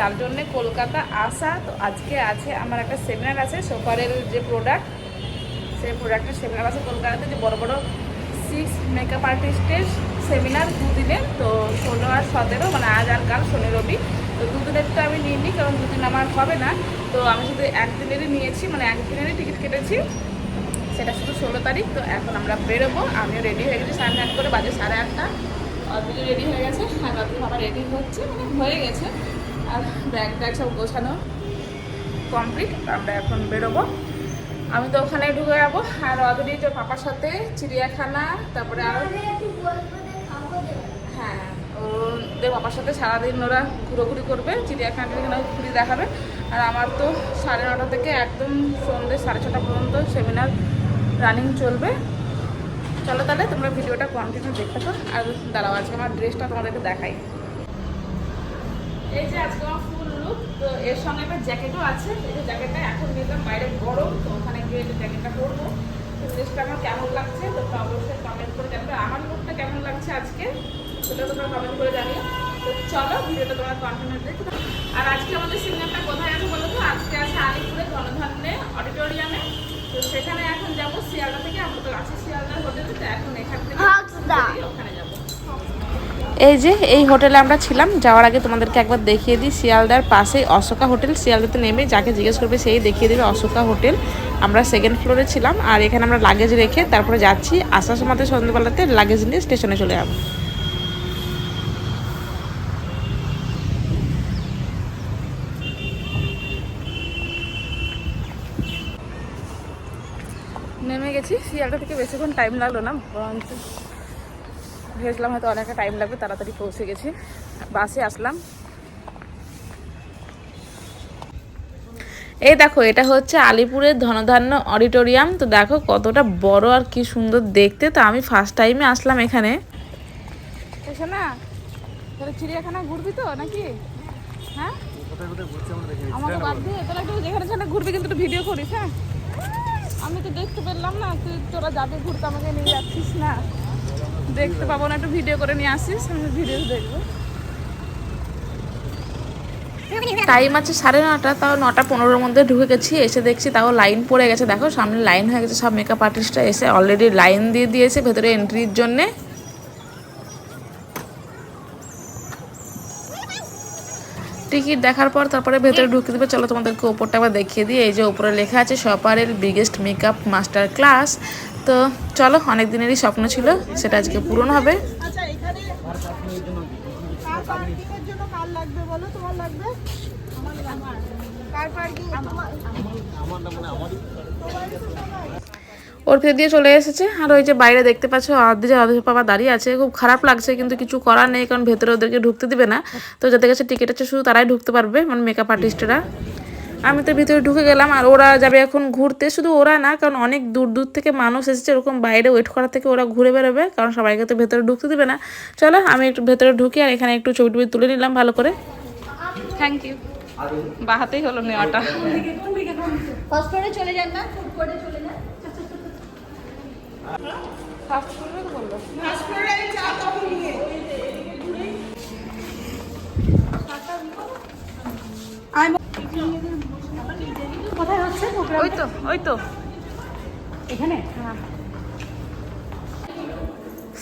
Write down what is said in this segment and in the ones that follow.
যার জন্যে কলকাতা আসা, তো আজকে আছে, আমার একটা সেমিনার আছে সোপারের যে প্রোডাক্ট সেই প্রোডাক্টের সেমিনার আছে কলকাতাতে, যে বড় বড় সিক্স মেকআপ আর্টিস্টের সেমিনার দুদিনের তো ষোলো আর সতেরো মানে আজ আর কাল শনি রবি, তো দুদিনের তো আমি নিইনি, কারণ দুদিন আমার হবে না, তো আমি শুধু একদিনেরই নিয়েছি মানে একদিনেরই টিকিট কেটেছি, সেটা শুধু ষোলো তারিখ, তো এখন আমরা বেরোবো, আমিও রেডি হয়ে গেছি, সাড়ে আট করে বাজে সাড়ে আটটা অদ্ভুত রেডি হয়ে গেছে, আর অদ্ভুত রেডি হচ্ছে মানে হয়ে গেছে আর ব্যাগ ট্যাগ সব গোছানো কমপ্লিট আমরা এখন বেরোবো। আমি তো ওখানে ঢুকে যাব। আর অদরি যে পাপার সাথে চিড়িয়াখানা তারপরে আরও হ্যাঁ ওদের বাবার সাথে সারাদিন ওরা ঘুরোঘুরি করবে চিড়িয়াখানা এখানে ঘুরে দেখাবে। আর আমার তো সাড়ে নটা থেকে একদম সন্ধ্যে সাড়ে ছটা পর্যন্ত সেমিনার রানিং চলবে। চলো তাহলে তোমরা ভিডিওটা কন্টিনিউ দেখতে থাকো। আর দাঁড়াও আজকে আমার ড্রেসটা তোমাদেরকে দেখাই। এই যে আজকে আমার ফুল লুক তো এর সঙ্গে একটা জ্যাকেটও আছে। এই যে জ্যাকেটটা এখন নিলাম বাইরে গরম তো ওখানে গিয়ে এই জ্যাকেটটা পরবো। তো ড্রেসটা আমার কেমন লাগছে তো অবশ্যই কমেন্ট করে জানবে। আমার লুকটা কেমন লাগছে আজকে সেটা তোমরা কমেন্ট করে জানিও। তো চলো ভিডিওটা তোমরা কন্টিনিউ দেখো আর আজকে আমাদের সিনেমাটা কোথায় আছে বলো তো? আজকে আছে আলিপুরে ধনধান্যে অডিটোরিয়ামে তো সেখানে এখন যাব শিয়ালদা থেকে আমরা তো আছি শিয়ালদার হোটেলে তো এখন এখান থেকে ওখানে যাব। এই যে, এই হোটেলে আমরা ছিলাম। যাওয়ার আগে তোমাদেরকে একবার দেখিয়ে দিই, শিয়ালদার পাশেই অশোকা হোটেল। শিয়ালদাতে নেমে যাকে জিজ্ঞেস করবে সেই দেখিয়ে দেবে অশোকা হোটেল। আমরা সেকেন্ড ফ্লোরে ছিলাম আর এখানে আমরা লাগেজ রেখে তারপরে যাচ্ছি আসার সময় সন্ধ্যেবেলাতে লাগেজ নিয়ে স্টেশনে চলে যাব। নেমে গেছি। শিয়ালদা থেকে বেশিক্ষণ টাইম লাগল না, বরঞ্চ ভেবেছিলাম হয়তো অনেকটা টাইম লাগবে, তাড়াতাড়ি পৌঁছে গেছি। বাসে আসলাম। এই দেখো, এটা হচ্ছে আলিপুরের ধনধান্য অডিটোরিয়াম। তো দেখো কতটা বড় আর কি সুন্দর দেখতে। তো আমি ফার্স্ট টাইমে আসলাম এখানে। তাহলে চিড়িয়াখানা ঘুরবি তো, নাকি? হ্যাঁ? আমাকে বাদ দিয়ে তাহলে একটু যেখানে সেখানে ঘুরবি, কিন্তু একটু ভিডিও করিস হ্যাঁ? আমি তো দেখতে পেলাম না, তুই তোরা যাবে ঘুরতে, আমাকে নিয়ে যাচ্ছিস না। দেখতে পাবো না, একটু ভিডিও করে নিয়ে আসিস ভিডিও দেখব। টাইম আছে সাড়ে নটা, তাও নটা পনেরোর মধ্যে ঢুকে গেছি, এসে দেখছি তাও লাইন পড়ে গেছে। দেখো, সামনে লাইন হয়ে গেছে, সব মেকআপ আর্টিস্টরা এসে অলরেডি লাইন দিয়ে দিয়েছে ভেতরে এন্ট্রির জন্যে। টিকিট দেখার পর তারপরে ভেতরে ঢুকে দেবে। চলো তোমাদেরকে ওপরটা আবার দেখিয়ে দিই। এই যে ওপরে লেখা আছে সপারের বিগেস্ট মেকআপ মাস্টার ক্লাস তো চলো অনেক দিনেরই স্বপ্ন ছিল সেটা আজকে পূরণ হবে। আচ্ছা ওর ফের দিয়ে চলে এসেছে আর ওই যে বাইরে দেখতে পাচ্ছ অর্ধে অর্ধে পাপা দাঁড়িয়ে আছে। খুব খারাপ লাগছে কিন্তু কিছু করার নেই কারণ ভেতরে ওদেরকে ঢুকতে দিবে না। তো যাদের কাছে টিকিট আছে শুধু তারাই ঢুকতে পারবে মানে মেকআপ আর্টিস্টরা আমি তো ভিতরে ঢুকে গেলাম আর ওরা যাবে এখন ঘুরতে। শুধু ওরা না কারণ অনেক দূর দূর থেকে মানুষ এসেছে ওরকম বাইরে ওয়েট করার থেকে ওরা ঘুরে বেরোবে কারণ সবাইকে তো ভেতরে ঢুকতে দেবে না। চলো আমি একটু ভেতরে ঢুকি আর এখানে একটু ছবি টবি তুলে নিলাম ভালো করে। থ্যাংক ইউ বাহাতেই হলো নেওয়াটা। চলে যান না চলে যান ফ্লোরে বলল ফার্স্ট ফ্লোরে চা কফি নিয়ে কোথায় হচ্ছে ওই তো ওই তো। এখানে?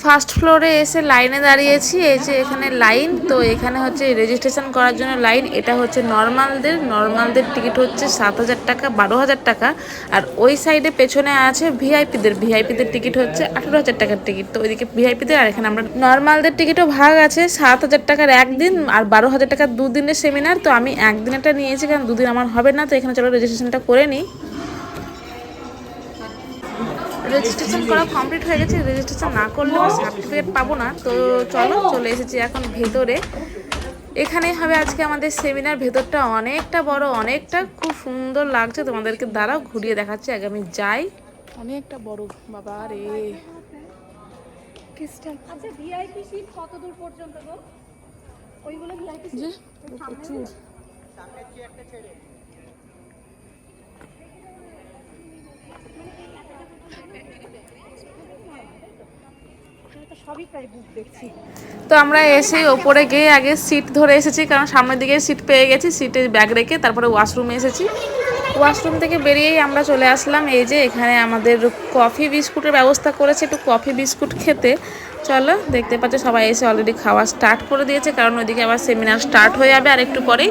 ফার্স্ট ফ্লোরে এসে লাইনে দাঁড়িয়েছি, এই যে এখানে লাইন, তো এখানে হচ্ছে রেজিস্ট্রেশন করার জন্য লাইন, এটা হচ্ছে নর্মালদের নর্মালদের টিকিট হচ্ছে সাত হাজার টাকা, বারো হাজার টাকা, আর ওই সাইডে পেছনে আছে ভিআইপিদের ভিআইপিদের টিকিট হচ্ছে আঠেরো হাজার টাকার টিকিট, তো ওইদিকে ভিআইপিদের আর এখানে আমরা নর্মালদের টিকিটও ভাগ আছে, সাত হাজার টাকার একদিন আর বারো হাজার টাকার দুদিনের সেমিনার তো আমি একদিনেরটা নিয়েছি, কারণ দুদিন আমার হবে না, তো এখানে চলো রেজিস্ট্রেশনটা করে নিই। রেজিস্ট্রেশন করা কমপ্লিট হয়ে গেছে রেজিস্ট্রেশন না করলে সার্টিফিকেট পাবো না। তো চলো চলে এসেছি এখন ভেতরে। এখানে হবে আজকে আমাদের সেমিনার ভেতরটা অনেকটা বড় অনেকটা খুব সুন্দর লাগছে। তোমাদেরকে দাঁড়াও ঘুরিয়ে দেখাচ্ছি আগে আমি যাই। অনেকটা বড় বাবা রে। আচ্ছা ভিআইপি সিট কত দূর পর্যন্ত গো? ওইগুলো ভিআইপি প্রচুর। তো আমরা এসে ওপরে গিয়ে আগে সিট ধরে এসেছি, কারণ সামনের দিকে সিট পেয়ে গেছি সিটে ব্যাগ রেখে তারপরে ওয়াশরুমে এসেছি। ওয়াশরুম থেকে বেরিয়েই আমরা চলে আসলাম, এই যে এখানে আমাদের কফি বিস্কুটের ব্যবস্থা করেছে একটু কফি বিস্কুট খেতে। চলো, দেখতে পাচ্ছ সবাই এসে অলরেডি খাওয়া স্টার্ট করে দিয়েছে, কারণ ওইদিকে আবার সেমিনার স্টার্ট হয়ে যাবে আর একটু পরেই।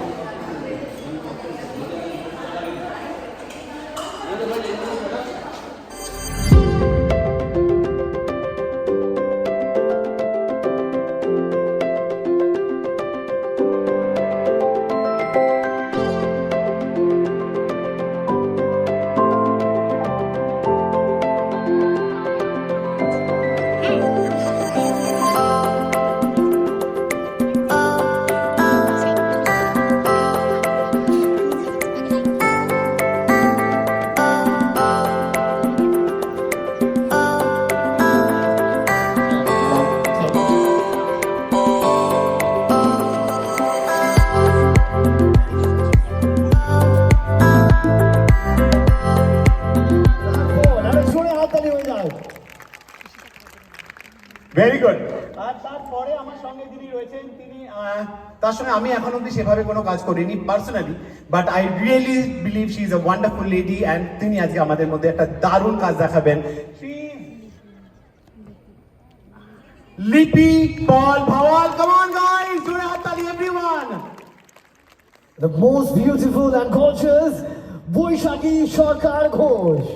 আমি এখন অব্দি সেভাবে কোনো কাজ করিনি personally but I really believe she is a wonderful lady and তিনি আজকে আমাদের মধ্যে একটা দারুণ কাজ দেখাবেন। লিপি পল ভাওয়াল কামান গাইস জোরে হাততালি everyone The most beautiful and gorgeous Boishaki Shorkar Ghosh.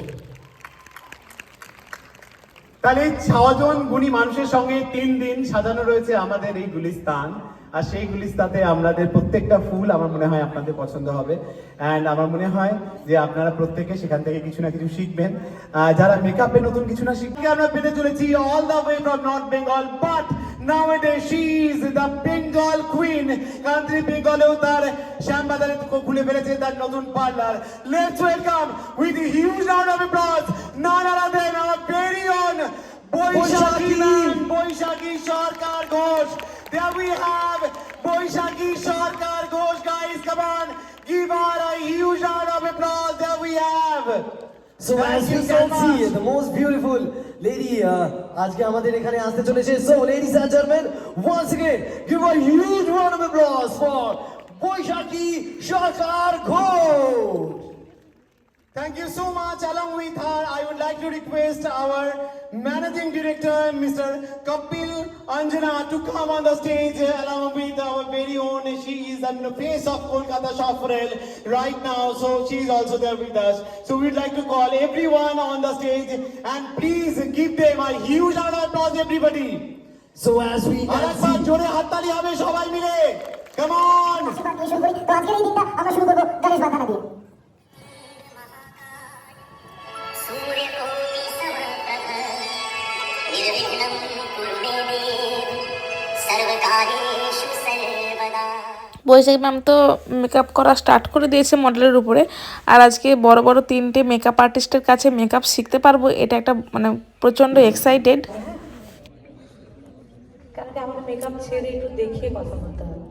তাহলে ছজন গুণী মানুষের সঙ্গে তিন দিন সাজানো রয়েছে আমাদের এই গুলিস্তান। আর সেই গুলিস্তাতে আমাদের প্রত্যেকটা ফুল আমার মনে হয় আপনাদের পছন্দ হবে। অ্যান্ড আমার মনে হয় যে আপনারা প্রত্যেকে সেখান থেকে কিছু না কিছু শিখবেন। যারা মেকআপে নতুন কিছু না শিখবে আমরা পেতে চলেছি all the way from north Bengal but nowadays she is the Bengal queen কারণ তিনি বেঙ্গলেও তার শ্যামবাজারে খুলে ফেলেছে তার নতুন parlour let's welcome with huge round of applause other than our very own Baishakhi Baishakhi Sarkar Ghosh there we have Baishakhi Sarkar Ghosh guys come on give her a huge round of applause there we have So Thank as you you so can see, much. the most beautiful lady uh, আজকে আমাদের এখানে আসতে চলেছে So ladies and gentlemen, once again, give a huge round of applause for Boishaki Shorkar Ghosh. Thank you so much. Along with her, I would like to request our managing director, Mr. Kapil Anjana, to come on the stage uh, along with our very own. She is the face of Kolkata Shopperel right now, so she is also there with us. So we'd like to call everyone on the stage and please give them a huge round of applause, everybody. So as we can see, জোরে হাততালি হবে সবাই মিলে তো আজকের এই দিনটা আমরা শুরু করব গণেশ দিয়ে বৈশাখী ম্যাম তো মেকআপ করা স্টার্ট করে দিয়েছে মডেলের উপরে আর আজকে বড় বড় তিনটে মেকআপ আর্টিস্টের কাছে মেকআপ শিখতে পারব এটা একটা মানে প্রচণ্ড এক্সাইটেড কারণ মেকআপ ছেড়ে একটু দেখিয়ে কথা বলতে হবে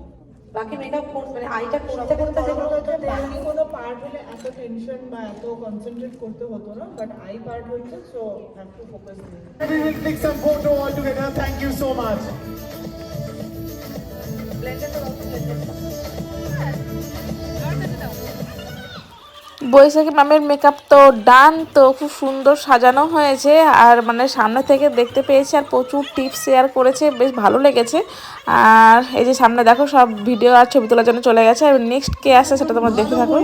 বাকি মেকআপ মানে আইটা করতে করতে যেগুলো হতো বাকি কোনো পার্ট হলে এত টেনশন বা এত কনসেন্ট্রেট করতে হতো না বাট আই পার্ট হচ্ছে so have to focus We will click some photo all together. Thank you so much. Baishakhi ম্যামের মেকআপ তো ডান তো খুব সুন্দর সাজানো হয়েছে। আর মানে সামনে থেকে দেখতে পেয়েছি আর প্রচুর টিপস শেয়ার করেছে, বেশ ভালো লেগেছে। আর এই যে সামনে দেখো সব ভিডিও আর ছবি তোলার জন্য চলে গেছে। আর নেক্সট কে আসে সেটা তোমরা দেখতে থাকো।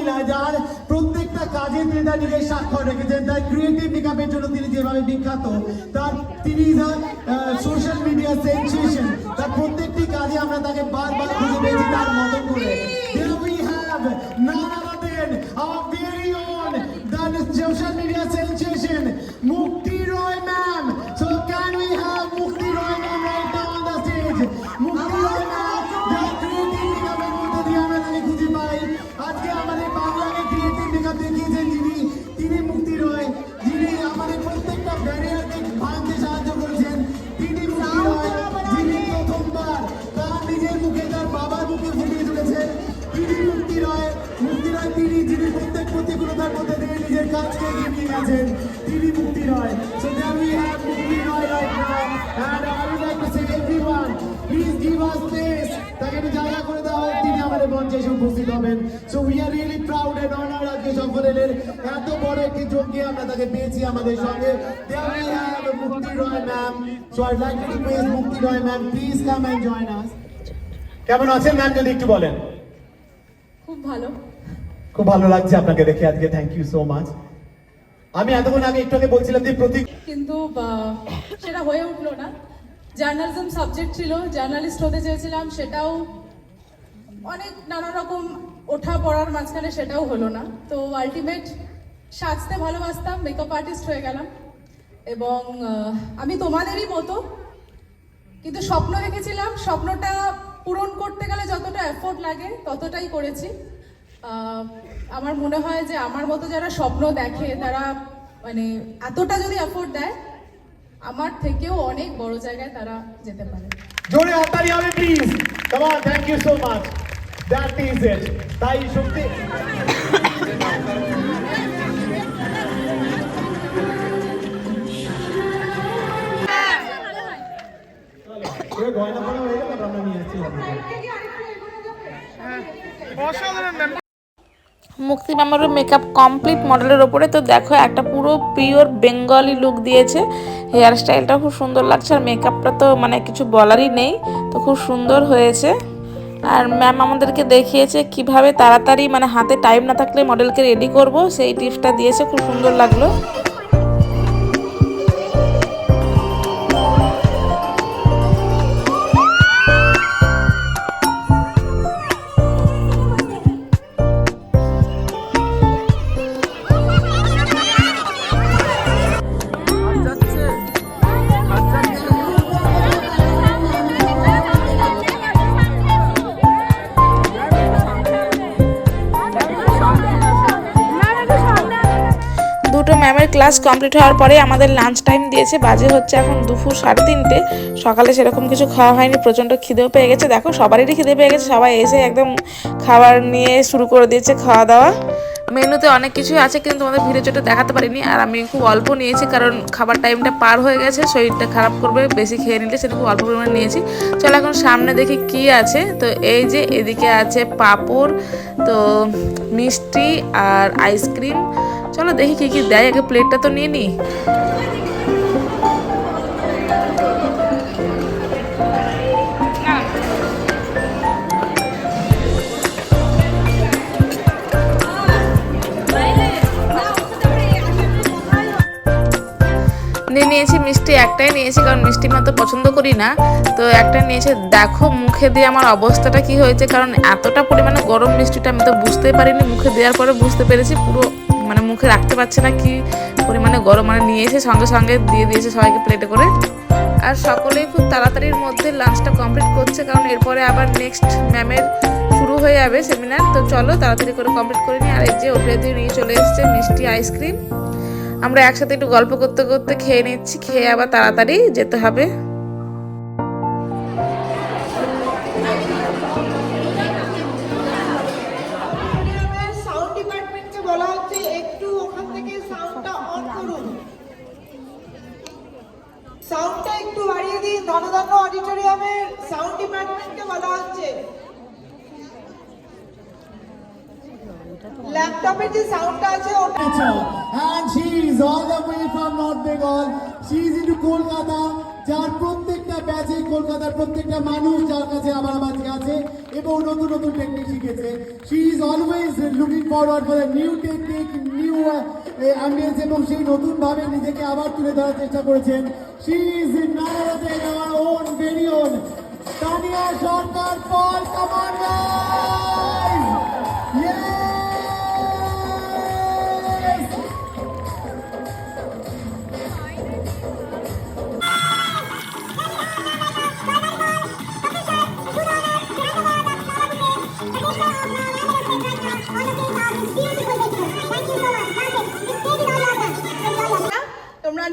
প্রত্যেকটা কাজে তিনি তার নিজের স্বাক্ষর রেখেছেন। তার ক্রিয়েটিভ মেকআপের জন্য তিনি যেভাবে বিখ্যাত, তার তিনি সোশ্যাল মিডিয়া সেন্সেশন তার প্রত্যেকটি কাজে আমরা তাকে বারবার খুঁজে পেয়েছি তার মতো করে। সোশ্যাল মিডিয়া সেন্সেশন মুক্তি রয় ম্যাম মঞ্চে এসে উপস্থিত হবেন। So we are really proud and honour আজকে সকলের। এত বড় একটি যোগ্যে আমরা তাকে পেয়েছি আমাদের সঙ্গে। There we have Mukti Roy ma'am so I'd like to praise Mukti Roy ma'am please come and join us কেমন আছেন ম্যাম যদি একটু বলেন? খুব ভালো। খুব ভালো লাগছে আপনাকে দেখে আজকে থ্যাংক ইউ সো মাচ আমি এতক্ষণ আগে একটু আগে বলছিলাম যে প্রতীক কিন্তু সেটা হয়ে উঠল না। জার্নালিজম সাবজেক্ট ছিল জার্নালিস্ট হতে চেয়েছিলাম সেটাও অনেক নানা রকম ওঠা পড়ার মাঝখানে সেটাও হলো না। তো আলটিমেট সাজতে ভালোবাসতাম মেকআপ আর্টিস্ট হয়ে গেলাম এবং আমি তোমাদেরই মতো কিন্তু স্বপ্ন দেখেছিলাম, স্বপ্নটা পূরণ করতে গেলে যতটা এফোর্ট লাগে ততটাই করেছি। আমার মনে হয় যে আমার মতো যারা স্বপ্ন দেখে, তারা মানে এতটা যদি এফোর্ট দেয়, আমার থেকেও অনেক বড় জায়গায় তারা যেতে পারে। জোরে হাততালি হবে please come on thank you so much that is it তাই সত্যি এবার গয়না পরা হয়ে গেল আমরা নিয়ে আসছি মুক্তি ম্যামেরও মেকআপ কমপ্লিট মডেলের ওপরে। তো দেখো একটা পুরো পিওর বেঙ্গলি লুক দিয়েছে। হেয়ার স্টাইলটা খুব সুন্দর লাগছে আর মেকআপটা তো মানে কিছু বলারই নেই। তো খুব সুন্দর হয়েছে। আর ম্যাম আমাদেরকে দেখিয়েছে কীভাবে তাড়াতাড়ি মানে হাতে টাইম না থাকলে মডেলকে রেডি করব। সেই টিপসটা দিয়েছে, খুব সুন্দর লাগল। ক্লাস কমপ্লিট হওয়ার পরে আমাদের লাঞ্চ টাইম দিয়েছে। বাজে হচ্ছে এখন দুপুর সাড়ে তিনটে। সকালে সেরকম কিছু খাওয়া হয়নি, প্রচণ্ড খিদেও পেয়ে গেছে। দেখো, সবারই খিদে পেয়ে গেছে। সবাই এসে একদম খাবার নিয়ে শুরু করে দিয়েছে খাওয়া দাওয়া। মেনুতে অনেক কিছুই আছে, কিন্তু তোমাদের ভিডিও চোটে দেখাতে পারিনি। আর আমি খুব অল্প নিয়েছি, কারণ খাবার টাইমটা পার হয়ে গেছে। শরীরটা খারাপ করবে, বেশি খেয়ে নিলে সেটা খুব অল্প পরিমাণে নিয়েছি। চলো এখন সামনে দেখি কি আছে। তো এই যে এদিকে আছে পাঁপড়, তো মিষ্টি আর আইসক্রিম চলো দেখি কি কি দেয়, আগে প্লেটটা তো নিয়ে নিয়ে নিয়েছি মিষ্টি, একটাই নিয়েছি, কারণ মিষ্টি মা তো পছন্দ করি না। তো একটা নিয়েছে। দেখো মুখে দিয়ে আমার অবস্থাটা কি হয়েছে, কারণ এতটা পরিমাণে গরম মিষ্টিটা আমি তো বুঝতেই পারিনি, মুখে দেওয়ার পরে বুঝতে পেরেছি পুরো মানে মুখে রাখতে পারছে না, কি পরিমাণে গরম মানে নিয়ে নিয়েছে সঙ্গে সঙ্গে দিয়ে দিয়েছে সবাইকে প্লেটে করে। আর সকলেই খুব তাড়াতাড়ির মধ্যে লাঞ্চটা কমপ্লিট করছে, কারণ এরপরে আবার নেক্সট ম্যামের শুরু হয়ে যাবে সেমিনার তো চলো তাড়াতাড়ি করে কমপ্লিট করে নিই। আর এই যে ওপরে দিয়ে নিয়ে চলে এসেছে মিষ্টি আইসক্রিম আমরা একসাথে একটু গল্প করতে করতে খেয়ে নিচ্ছি, খেয়ে আবার তাড়াতাড়ি যেতে হবে। ধনধন্য অডিটোরিয়ামের সাউন্ড ডিপার্টমেন্টকে বলা হচ্ছে ল্যাপটপের যে সাউন্ডটা আছে, ওটা and she is all the way from North Bengal. She is into Kolkata. যার প্রত্যেকটা ব্যাচে কলকাতার প্রত্যেকটা মানুষ যার কাছে আমার আছে এবং নতুন নতুন টেকনিক শিখেছে। She is always looking forward for new technique new ambience এবং সেই নতুনভাবে নিজেকে আবার তুলে ধরার চেষ্টা করেছেন। She is নারাতে our own very own Tania Sarkar Pal come on Yes!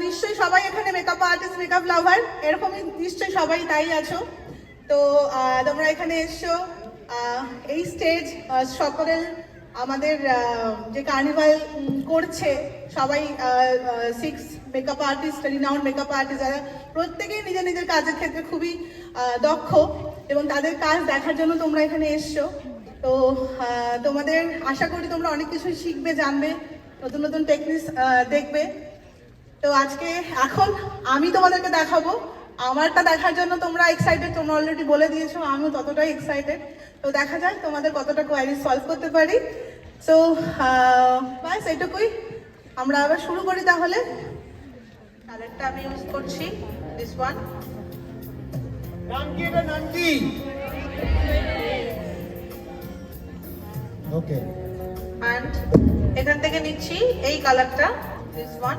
নিশ্চয়ই সবাই এখানে মেকআপ আর্টিস্ট মেকআপ লাভার এরকমই নিশ্চয়ই সবাই তাই আছো। তো তোমরা এখানে এসছো এই স্টেজ সকলের, আমাদের যে কার্নিভাল করছে, সবাই six makeup artist renowned makeup artist যারা প্রত্যেকেই নিজের নিজের কাজের ক্ষেত্রে খুবই দক্ষ এবং তাদের কাজ দেখার জন্য তোমরা এখানে এসছো। তো তোমাদের, আশা করি তোমরা অনেক কিছু শিখবে, জানবে, নতুন নতুন টেকনিক্স দেখবে। তো আজকে এখন আমি তোমাদেরকে দেখাবো। আমারটা দেখার জন্য তোমরা এক্সাইটেড তোমরা অলরেডি বলে দিয়েছ আমিও ততটাই এক্সাইটেড তো দেখা যাক তোমাদের কতটা কোয়ারি সলভ করতে পারি। সো ব্যাস এটুকুই। আমরা আবার শুরু করি তাহলে। কালারটা আমি ইউজ করছি দিস ওয়ান এটা ওকে অ্যান্ড এখান থেকে নিচ্ছি এই কালারটা দিস ওয়ান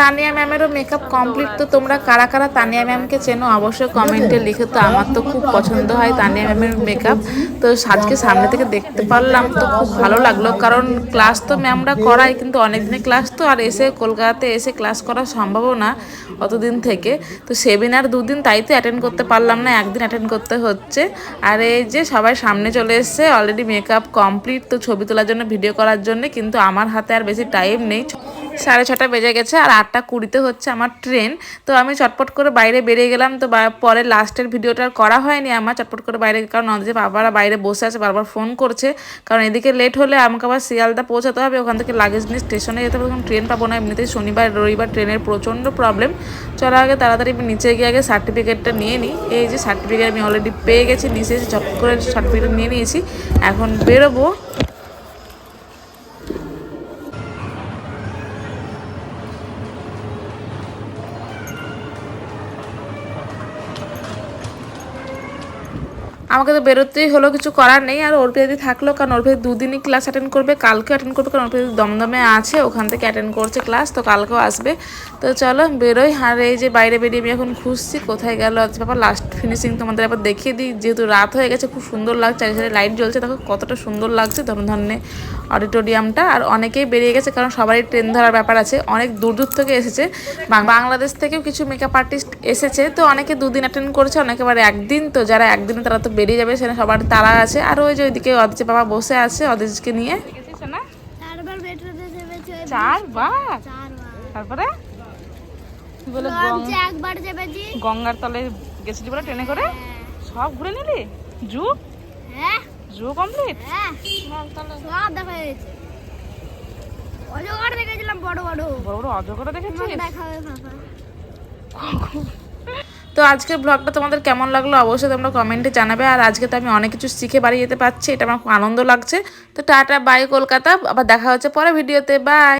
তানিয়া ম্যামেরও মেকআপ কমপ্লিট তো তোমরা কারা কারা তানিয়া ম্যামকে চেনো অবশ্যই কমেন্টে লিখে। তো আমার তো খুব পছন্দ হয় তানিয়া ম্যামের মেকআপ তো আজকে সামনে থেকে দেখতে পারলাম, তো খুব ভালো লাগল। কারণ ক্লাস তো ম্যামরা করায়, কিন্তু অনেক দিনের ক্লাস তো আর এসে কলকাতাতে এসে ক্লাস করা সম্ভবও না অতদিন থেকে। তো সেমিনার দুদিন তাই তো অ্যাটেন্ড করতে পারলাম না, একদিন অ্যাটেন্ড করতে হচ্ছে। আর এই যে সবাই সামনে চলে এসছে অলরেডি মেকআপ কমপ্লিট তো ছবি তোলার জন্য ভিডিও করার জন্য, কিন্তু আমার হাতে আর বেশি টাইম নেই। সাড়ে ছটা বেজে গেছে, আর আটটা কুড়িতে হচ্ছে আমার ট্রেন, তো আমি চটপট করে বাইরে বেরিয়ে গেলাম, তো পরে লাস্টের ভিডিওটা করা হয়নি আমার, চটপট করে বাইরে কারণ যে বাবারা বাইরে বসে আছে, বারবার ফোন করছে, কারণ এদিকে লেট হলে আমাকে আবার শিয়ালদা পৌঁছাতে হবে, ওখান থেকে লাগেজ নিয়ে স্টেশনে যেতে হবে ট্রেন পাবো না, এমনিতেই শনিবার, রবিবার ট্রেনের প্রচণ্ড প্রবলেম চলো আগে তাড়াতাড়ি নিচে গিয়ে আগে সার্টিফিকেটটা নিয়ে নিই, এই যে সার্টিফিকেট আমি অলরেডি পেয়ে গেছি, নিচে চট করে সার্টিফিকেট নিয়ে নিয়েছি, এখন বেরোবো আমাকে তো বেরোতেই হলো, কিছু করার নেই। আর ওর যদি থাকল, কারণ ওর ভেতরে দুদিনই ক্লাস অ্যাটেন্ড করবে কালকে অ্যাটেন্ড করবে, কারণ ওর ভেতরে দমদমে আছে, ওখান থেকে অ্যাটেন্ড করছে ক্লাস তো কালকেও আসবে। তো চলো, বেরোই। আর এই যে বাইরে বেরিয়ে আমি এখন খুঁজছি, কোথায় গেল, আজ লাস্ট ফিনিশিং তোমাদের আবার দেখিয়ে দিই। যেহেতু রাত হয়ে গেছে, খুব সুন্দর লাগছে চারিসারে লাইট জ্বলছে, দেখো কতটা সুন্দর লাগছে ধরনের অডিটোরিয়ামটা আর অনেকেই বেরিয়ে গেছে, কারণ সবারই ট্রেন ধরার ব্যাপার আছে, অনেক দূর দূর থেকে এসেছে। বাংলাদেশ থেকেও কিছু মেকআপ আর্টিস্ট এসেছে, তো অনেকে দুদিন অ্যাটেন্ড করেছে, অনেকে আবার একদিন, তো যারা একদিনে তারা তো বেরিয়ে যাবে সেখানে সবার তারা আছে। আর ওই যে ওইদিকে অদিজে বাবা বসে আছে অদিজকে নিয়ে। চারবার তারপরে? গঙ্গার তলে গেছিলি বলে ট্রেনে করে? সব ঘুরে নিলি? জু? হ্যাঁ। Zoo complete? হ্যাঁ। অজগর দেখেছিলাম বড় বড়। বড় বড় অজগর দেখেছিস? দেখা হবে তো আজকের ব্লগটা তোমাদের কেমন লাগল অবশ্যই তোমরা কমেন্টে জানাবে। আর আজকে তো আমি অনেক কিছু শিখে বাড়ি যেতে পারছি, এটা আমার খুব আনন্দ লাগছে। তো টাটা বাই কলকাতা। আবার দেখা হচ্ছে পরে ভিডিওতে বাই